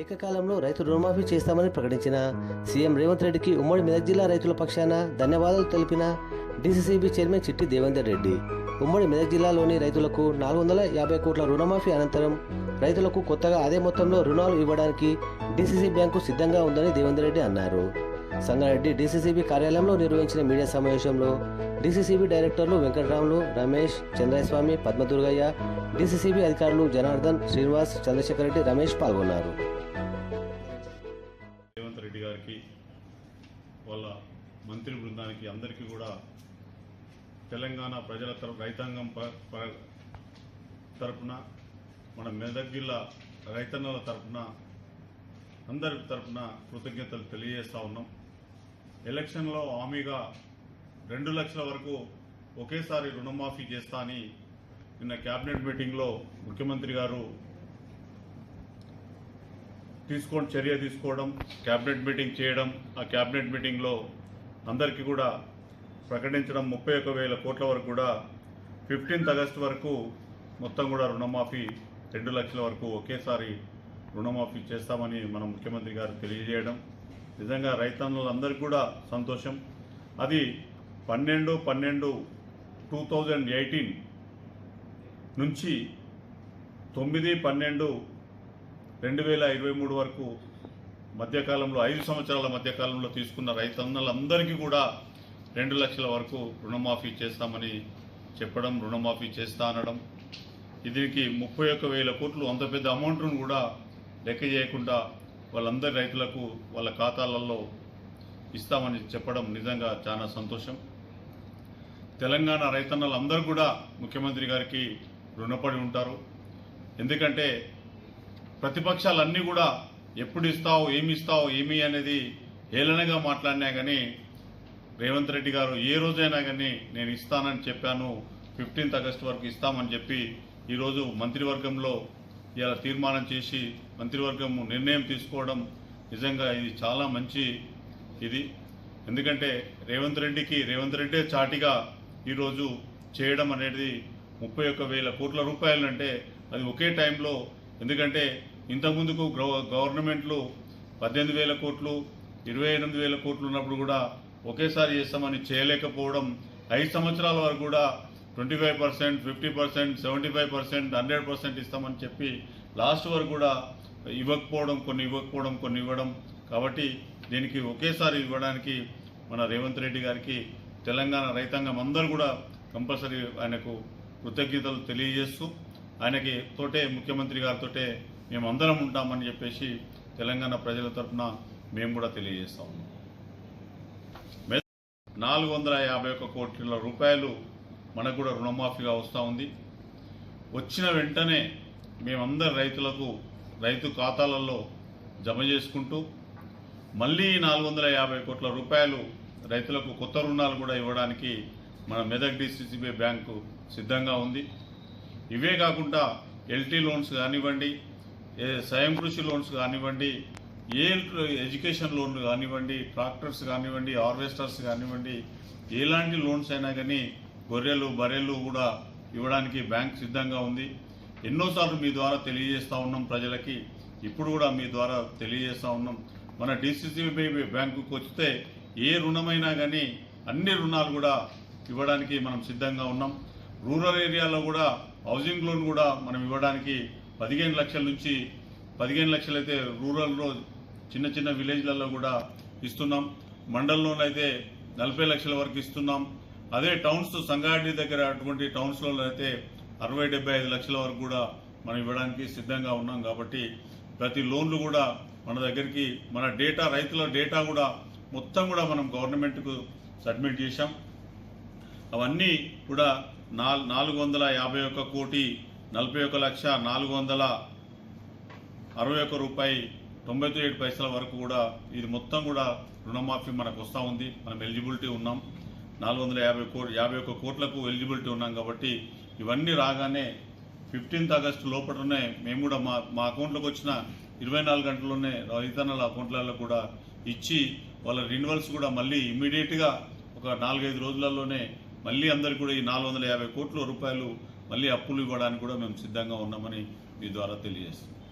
ఏకకాలంలో రైతు రుణమాఫీ చేస్తామని ప్రకటించిన సీఎం రేవంత్ రెడ్డికి ఉమ్మడి మెదక్ జిల్లా రైతుల పక్షాన ధన్యవాదాలు తెలిపిన డీసీసీబీ చైర్మన్ చిట్టి దేవేందర్ రెడ్డి. ఉమ్మడి మెదక్ జిల్లాలోని రైతులకు నాలుగు వందల యాభై కోట్ల రుణమాఫీ అనంతరం రైతులకు కొత్తగా అదే మొత్తంలో రుణాలు ఇవ్వడానికి డీసీసీ బ్యాంకు సిద్ధంగా ఉందని దేవేందర్ రెడ్డి అన్నారు. సంగారెడ్డి డీసీసీబీ కార్యాలయంలో నిర్వహించిన మీడియా సమావేశంలో డీసీసీబీ డైరెక్టర్లు వెంకటరాములు రమేష్ చంద్రస్వామి పద్మదుర్గయ్య డీసీసీబీ అధికారులు జనార్దన్ శ్రీనివాస్ చంద్రశేఖర్ రెడ్డి రమేష్ పాల్గొన్నారు. మంత్రి బృందానికి అందరికీ కూడా తెలంగాణ ప్రజల తరపు రైతాంగం ప- ప- తరపున మన మెదక్ జిల్లా రైతన్నల తరపున అందరి తరపున కృతజ్ఞతలు తెలియజేస్తా ఉన్నాం. ఎలక్షన్లో హామీగా రెండు లక్షల వరకు ఒకేసారి రుణమాఫీ చేస్తా అని నిన్న కేబినెట్ మీటింగ్లో ముఖ్యమంత్రి గారు తీసుకొని చర్య తీసుకోవడం క్యాబినెట్ మీటింగ్ చేయడం ఆ క్యాబినెట్ మీటింగ్లో అందరికీ కూడా ప్రకటించడం ముప్పై ఒక వేల కోట్ల వరకు కూడా ఫిఫ్టీన్త్ ఆగస్ట్ వరకు మొత్తం కూడా రుణమాఫీ రెండు లక్షల వరకు ఒకేసారి రుణమాఫీ చేస్తామని మన ముఖ్యమంత్రి గారు తెలియజేయడం. నిజంగా రైతన్నులందరికీ కూడా సంతోషం. అది పన్నెండు పన్నెండు టూ థౌజండ్ ఎయిటీన్ నుంచి తొమ్మిది పన్నెండు రెండు వేల ఇరవై మూడు వరకు మధ్యకాలంలో ఐదు సంవత్సరాల మధ్యకాలంలో తీసుకున్న రైతన్నలందరికీ కూడా రెండు లక్షల వరకు రుణమాఫీ చేస్తామని చెప్పడం రుణమాఫీ చేస్తా అనడం. దీనికి ముప్పై ఒక్క వేల కోట్లు అంత పెద్ద అమౌంట్ను కూడా లెక్క చేయకుండా వాళ్ళందరి రైతులకు వాళ్ళ ఖాతాలలో ఇస్తామని చెప్పడం నిజంగా చాలా సంతోషం. తెలంగాణ రైతన్నలందరూ కూడా ముఖ్యమంత్రి గారికి రుణపడి ఉంటారు. ఎందుకంటే ప్రతిపక్షాలన్నీ కూడా ఎప్పుడు ఇస్తావు ఏమి ఇస్తావు ఏమి అనేది హేళనగా మాట్లాడినా కానీ రేవంత్ రెడ్డి గారు ఏ రోజైనా కానీ నేను ఇస్తానని చెప్పాను ఫిఫ్టీన్త్ ఆగస్ట్ వరకు ఇస్తామని చెప్పి ఈరోజు మంత్రివర్గంలో ఇలా తీర్మానం చేసి మంత్రివర్గం నిర్ణయం తీసుకోవడం నిజంగా ఇది చాలా మంచి ఇది. ఎందుకంటే రేవంత్ రెడ్డికి రేవంత్ రెడ్డే చాటిగా ఈరోజు చేయడం అనేది ముప్పై ఒక్క వేల కోట్ల రూపాయలంటే అది ఒకే టైంలో ఎందుకంటే ఇంతకుముందుకు గవ- గవర్నమెంట్లు పద్దెనిమిది వేల కోట్లు ఇరవై ఎనిమిది వేల కోట్లు ఉన్నప్పుడు కూడా ఒకేసారి చేస్తామని చేయలేకపోవడం ఐదు సంవత్సరాల వరకు కూడా twenty five percent fifty percent seventy five percent hundred percent ఇస్తామని చెప్పి లాస్ట్ వరకు కూడా ఇవ్వకపోవడం కొన్ని ఇవ్వకపోవడం కొన్ని ఇవ్వడం. కాబట్టి దీనికి ఒకేసారి ఇవ్వడానికి మన రేవంత్ రెడ్డి గారికి తెలంగాణ రైతాంగం అందరూ కూడా కంపల్సరీ ఆయనకు కృతజ్ఞతలు తెలియజేస్తూ ఆయనకి తోటే ముఖ్యమంత్రి గారితోటే మేమందరం ఉంటామని చెప్పేసి తెలంగాణ ప్రజల తరఫున మేము కూడా తెలియజేస్తాం నాలుగు వందల యాభై ఒక్క కోట్ల రూపాయలు మనకు కూడా రుణమాఫీగా వస్తూ ఉంది. వచ్చిన వెంటనే మేమందరు రైతులకు రైతు ఖాతాలలో జమ చేసుకుంటూ మళ్ళీ నాలుగు వందల యాభై కోట్ల రూపాయలు రైతులకు కొత్త రుణాలు కూడా ఇవ్వడానికి మన మెదక్ డిసిసిబి బ్యాంకు సిద్ధంగా ఉంది. ఇవే కాకుండా ఎల్టీ లోన్స్ కానివ్వండి ఏ స్వయం కృషి లోన్స్ కానివ్వండి ఏ ఎడ్యుకేషన్ లోన్లు కానివ్వండి ట్రాక్టర్స్ కానివ్వండి హార్వెస్టర్స్ కానివ్వండి ఎలాంటి లోన్స్ అయినా కానీ గొర్రెలు బర్రెలు కూడా ఇవ్వడానికి బ్యాంక్ సిద్ధంగా ఉంది. ఎన్నోసార్లు మీ ద్వారా తెలియజేస్తూ ఉన్నాం ప్రజలకి. ఇప్పుడు కూడా మీ ద్వారా తెలియజేస్తూ ఉన్నాం. మన డిసిసిబి బ్యాంకుకు వస్తే ఏ రుణమైనా కానీ అన్ని రుణాలు కూడా ఇవ్వడానికి మనం సిద్ధంగా ఉన్నాం. రూరల్ ఏరియాలో కూడా హౌసింగ్ లోన్ కూడా మనం ఇవ్వడానికి పదిహేను లక్షల నుంచి పదిహేను లక్షలు అయితే రూరల్లో చిన్న చిన్న విలేజ్లలో కూడా ఇస్తున్నాం. మండలంలోనైతే అయితే నలభై లక్షల వరకు ఇస్తున్నాం. అదే టౌన్స్ సంగారెడ్డి దగ్గర అటువంటి టౌన్స్లో అయితే అరవై డెబ్బై ఐదు లక్షల వరకు కూడా మనం ఇవ్వడానికి సిద్ధంగా ఉన్నాం కాబట్టి ప్రతి లోన్లు కూడా మన దగ్గరికి మన డేటా రైతుల డేటా కూడా మొత్తం కూడా మనం గవర్నమెంట్కు సబ్మిట్ చేశాం. అవన్నీ కూడా నాల్- నాలుగు వందల యాభై ఒక్క కోటి నలభై ఒక లక్ష నాలుగు వందల అరవై ఒక్క రూపాయి తొంభై ఏడు పైసల వరకు కూడా ఇది మొత్తం కూడా రుణమాఫీ మనకు వస్తూ ఉంది. మనం ఎలిజిబిలిటీ ఉన్నాం. నాలుగు వందల యాభై కోట్ యాభై ఒక్క కోట్లకు ఎలిజిబిలిటీ ఉన్నాం కాబట్టి ఇవన్నీ రాగానే ఫిఫ్టీన్త్ ఆగస్టు లోపలనే మేము కూడా మా మా అకౌంట్లోకి వచ్చిన ఇరవై నాలుగు గంటల్లోనే రైతన్నల అకౌంట్లలో కూడా ఇచ్చి వాళ్ళ రిన్యువల్స్ కూడా మళ్ళీ ఇమ్మీడియట్గా ఒక నాలుగైదు రోజులలోనే మళ్ళీ అందరికీ కూడా ఈ నాలుగు వందల యాభై కోట్ల రూపాయలు మళ్ళీ అప్పులు ఇవ్వడానికి కూడా మేము సిద్ధంగా ఉన్నామని మీ ద్వారా తెలియజేస్తున్నాం.